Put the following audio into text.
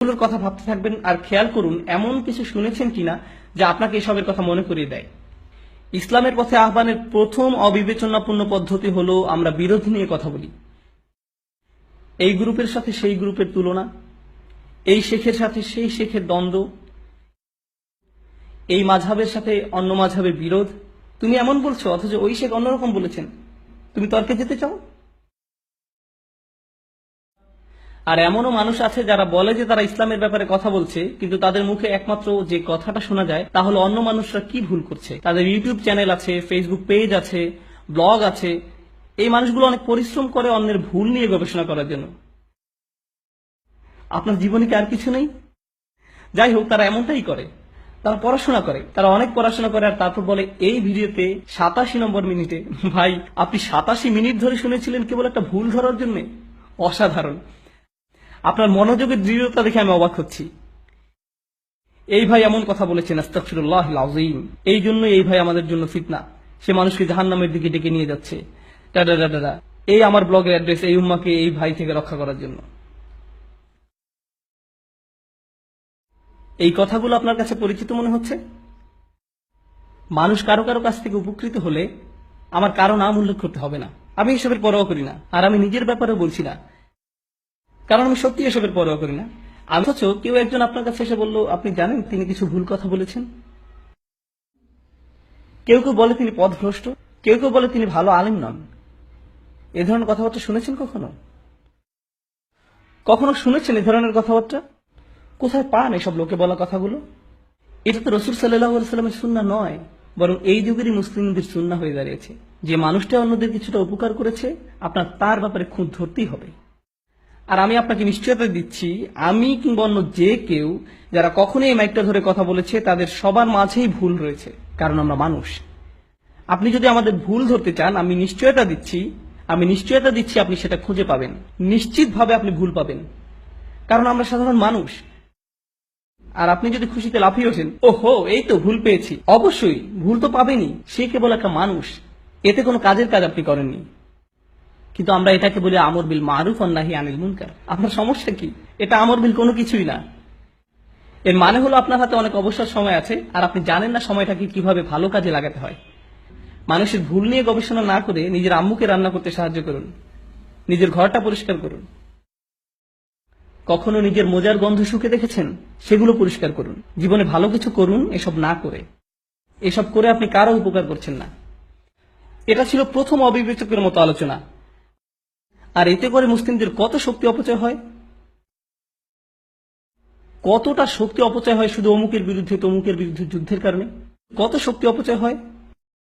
গুলোর কথা ভাবতে থাকবেন আর খেয়াল করুন, এমন কিছু শুনেছেন কিনা যা আপনাকে এসবের কথা মনে করিয়ে দেয়। ইসলামের পথে আহ্বানের প্রথম অবিবেচনাপূর্ণ পদ্ধতি হলো আমরা বিরোধী নিয়ে কথা বলি। এই গ্রুপের সাথে সেই গ্রুপের তুলনা, এই শেখের সাথে সেই শেখের দ্বন্দ্ব, এই মাঝাবের সাথে অন্য মাঝাবের বিরোধ। তুমি এমন বলছো, অথচ ওই শেখ অন্যরকম বলেছেন। তুমি তর্কে যেতে চাও? আর এমনও মানুষ আছে যারা বলে যে তারা ইসলামের ব্যাপারে কথা বলছে, কিন্তু তাদের মুখে একমাত্র যে কথাটা শোনা যায়, তা হলো অন্য মানুষরা কি ভুল করছে। তাদের ইউটিউব চ্যানেল আছে ফেসবুক পেজ আছে ব্লগ আছে। এই মানুষগুলো অনেক পরিশ্রম করে অন্যের ভুল নিয়ে গবেষণা করার জন্য। আপনার জীবনে কি আর কিছু নেই? যাই হোক, তারা এমনটাই করে। তারা পড়াশোনা করে, তারা অনেক পড়াশোনা করে, আর তারপর বলে, এই ভিডিওতে সাতাশি নম্বর মিনিটে। ভাই, আপনি সাতাশি মিনিট ধরে শুনেছিলেন কেবল একটা ভুল ধরার জন্য? অসাধারণ। আপনার মনোযোগের দৃঢ়তা দেখে আমি অবাক হচ্ছি। এই ভাই এমন কথা বলেছেন আস্তাগফিরুল্লাহ আযীম। এই জন্য এই ভাই আমাদের জন্য ফিতনা। সে মানুষকে জাহান্নামের দিকে ডেকে নিয়ে যাচ্ছে। এই আমার ব্লগের অ্যাড্রেস এই উম্মাকে এই ভাই থেকে রক্ষা করার জন্য। এই কথাগুলো আপনার কাছে পরিচিত মনে হচ্ছে? মানুষ কারও কারও কাছ থেকে উপকৃত হলে আমার কারও নাম উল্লেখ করতে হবে না। আমি এসবের পরোয়া করি না। আর আমি নিজের ব্যাপারেও বলছি না। কারণ আমি সত্যি এসবের পরোয়া করি না। আমি অথচ কেউ একজন আপনার কাছে এসে বলল, আপনি জানেন তিনি কিছু ভুল কথা বলেছেন? কেউ কেউ বলে তিনি পথভ্রষ্ট, কেউ কেউ বলে তিনি ভালো আলেম নন। এ ধরনের কথাবার্তা শুনেছেন কখনো? কখনো শুনেছেন এ ধরনের কথাবার্তা? কোথায় পান এসব লোকে বলা কথাগুলো? এটা তো রসুল সাল্লামের সুন্না নয়, বরং এই যুগেরই মুসলিমদের সুন্না হয়ে দাঁড়িয়েছে। যে মানুষটা অন্যদের কিছুটা উপকার করেছে, আপনার তার ব্যাপারে খুঁত ধরতেই হবে। আর আমি আপনাকে নিশ্চয়তা দিচ্ছি, আমি কিংবা অন্য যে কেউ যারা কখনোই এই মাইকটা ধরে কথা বলেছে, তাদের সবার মাঝেই ভুল রয়েছে, কারণ আমরা মানুষ। আপনি যদি আমাদের ভুল ধরতে চান, আমি নিশ্চয়তা দিচ্ছি, আমি নিশ্চয়তা দিচ্ছি আপনি সেটা খুঁজে পাবেন। নিশ্চিতভাবে আপনি ভুল পাবেন, কারণ আমরা সাধারণ মানুষ। আর আপনি যদি খুশিতে লাফিয়ে ওঠেন, ওহো, এই তো ভুল পেয়েছি। অবশ্যই, ভুল তো পাবেনই, সে কেবল একটা মানুষ। এতে কোনো কাজের কাজ আপনি করেননি। কিন্তু আমরা এটাকে বলি আমর বিল মারুফ অন্নাহি আনিল মুনকার। আপনার সমস্যা কি? এটা আমর বিল কোনো কিছুই না। এর মানে হলো আপনার হাতে অনেক অবসর সময় আছে, আর আপনি জানেন না সময়টাকে কীভাবে ভালো কাজে লাগাতে হয়। মানুষের ভুল নিয়ে গবেষণা না করে নিজের আম্মুকে রান্না করতে সাহায্য করুন। নিজের ঘরটা পরিষ্কার করুন। কখনো নিজের মোজার গন্ধ শুকে দেখেছেন? সেগুলো পরিষ্কার করুন। জীবনে ভালো কিছু করুন, এসব না করে। এসব করে আপনি কারও উপকার করছেন না। এটা ছিল প্রথম অবিবেচকের মতো আলোচনা। আর এতে করে মুসলিমদের কত শক্তি অপচয় হয়? কতটা শক্তি অপচয় হয় শুধু অমুকের বিরুদ্ধে, তমুকের বিরুদ্ধে যুদ্ধের কারণে? কত শক্তি অপচয় হয়?